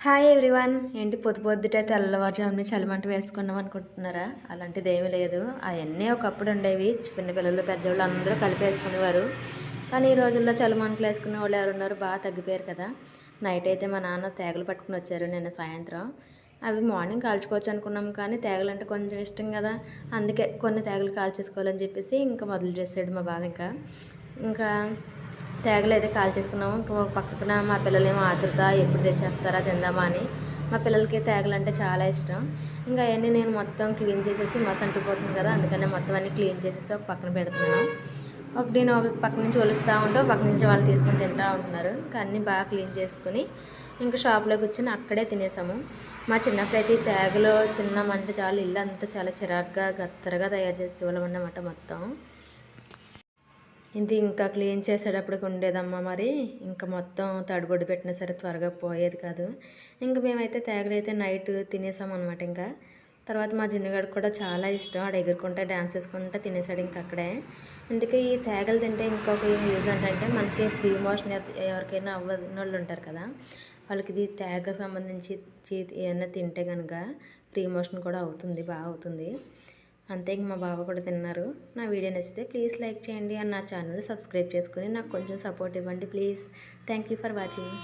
Hi everyone ఏంటి పొద్దు పొద్దుటే తెల్లవారుజామున చలిమంట వేసుకున్నాం అనుకుంటున్నారా? అలాంటిది ఏమీ లేదు. అవన్నీ ఒకప్పుడు ఉండేవి. చిన్నపిల్లలు పెద్దవాళ్ళు అందరూ కలిపి వేసుకునేవారు. కానీ ఈ రోజుల్లో చలిమంటలు వేసుకునే వాళ్ళు ఎవరున్నారు బాగా తగ్గిపోయారు కదా. నైట్ అయితే మా నాన్న తేగలు పట్టుకుని వచ్చారు నిన్న సాయంత్రం. అవి మార్నింగ్ కాల్చుకోవచ్చు అనుకున్నాం కానీ తేగలు అంటే కొంచెం ఇష్టం కదా. అందుకే కొన్ని తేగలు కాల్చేసుకోవాలని చెప్పేసి ఇంకా మొదలు చేసాడు మా బావ ఇంకా. ఇంకా తేగలు అయితే కాల్ చేసుకున్నాము. ఇంకో పక్కన మా పిల్లలు ఏమో ఆతురత ఎప్పుడు తెచ్చేస్తారా తిందామా అని. మా పిల్లలకి తేగలు అంటే చాలా ఇష్టం. ఇంకా అవన్నీ నేను మొత్తం క్లీన్ చేసేసి మస అంటుపోతుంది కదా అందుకనే మొత్తం అన్నీ క్లీన్ చేసేసి ఒక పక్కన పెడుతున్నాను. ఒక నేను ఒక పక్క నుంచి ఒలుస్తూ ఉంటే పక్క నుంచి వాళ్ళు తీసుకొని తింటూ ఉంటున్నారు. ఇంకా అన్నీ బాగా క్లీన్ చేసుకుని ఇంకా షాప్లో కూర్చొని అక్కడే తినేసాము. మా చిన్నప్పుడు అయితే తేగలో తిన్నామంటే చాలా ఇల్లు అంతా చాలా చిరాగ్గా గత్తరగా తయారు చేసే వాళ్ళం అన్నమాట మొత్తం. ఇది ఇంకా క్లీన్ చేసేటప్పటికి ఉండేదమ్మా మరి. ఇంకా మొత్తం తడిబొడ్డు పెట్టినా సరే త్వరగా పోయేది కాదు. ఇంకా మేమైతే తేగలైతే నైట్ తినేసాం అనమాట ఇంకా. తర్వాత మా జున్నుగాడు కూడా చాలా ఇష్టం. ఆడ ఎగురుకుంటా డ్యాన్స్ వేసుకుంటా తినేసాడు ఇంకా అక్కడే. అందుకే ఈ తేగలు తింటే ఇంకొక యూజ్ ఏంటంటే మనకి ఫ్రీ మోషన్ ఎవరికైనా అవ్వని వాళ్ళు ఉంటారు కదా వాళ్ళకి ఇది తేగ సంబంధించి ఏమైనా తింటే కనుక ఫ్రీ మోషన్ కూడా అవుతుంది బాగా అవుతుంది. అంతే మా బావ కూడా తిన్నారు. నా వీడియో నచ్చితే ప్లీజ్ లైక్ చేయండి. అండ్ నా ఛానల్ సబ్స్క్రైబ్ చేసుకుని నాకు కొంచెం సపోర్ట్ ఇవ్వండి please. Thank you for watching.